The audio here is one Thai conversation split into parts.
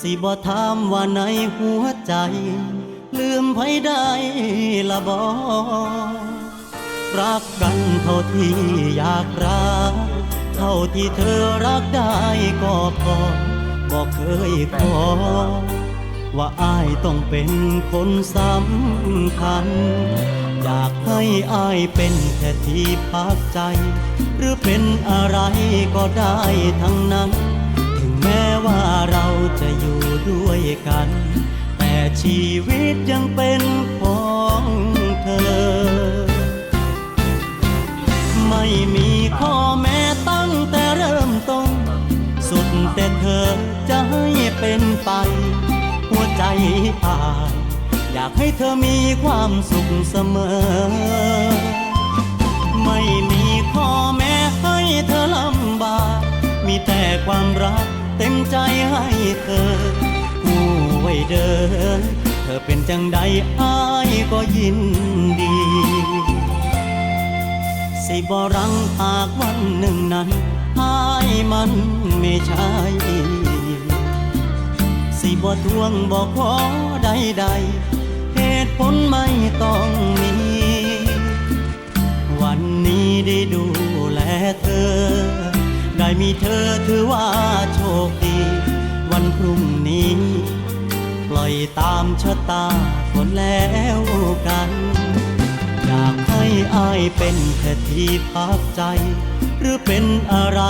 สิบ่ถามว่าในหัวใจ ลืมไผได้ละบ่รักกันเท่าที่อยากรัก เท่าที่เธอรักได้ก็พอบอกเคยขอ ว่าอายต้องเป็นคนสำคัญ อยากให้อายเป็นแค่ที่พักใจ หรือเป็นอะไรก็ได้ทั้งนั้น ถึงแม้ว่าเรา จะอยู่ด้วยกัน แต่ชีวิตยังเป็นของเธอ ไม่มีข้อแม้ตั้งแต่เริ่มต้น สุดแต่เธอจะให้เป็นไป หัวใจอายอยากให้เธอมีความสุขเสมอ เต็มใจให้เธอผู้ไว้เดิน เธอเป็นจังใดอายก็ยินดี สิบรังหากวันหนึ่งนั้นหายมันไม่ใช่สิบ่ทวงบอกขอใดๆเหตุผลไม่ต้องมี วันนี้ได้ดูแลเธอ ได้มีเธอถือว่าโชคดี วันพรุ่งนี้ ปล่อยตามชะตาคนแล้วกัน อยากให้อายเป็นแค่ที่พักใจ หรือเป็นอะไร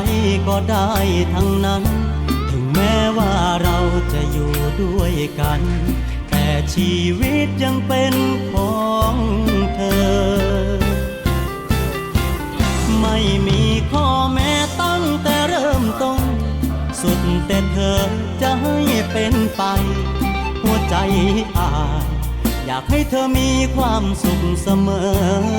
ก็ได้ทั้งนั้น ถึงแม้ว่าเราจะอยู่ด้วยกัน แต่ชีวิตยังเป็นของ อาย อยากให้เธอมีความสุขเสมอ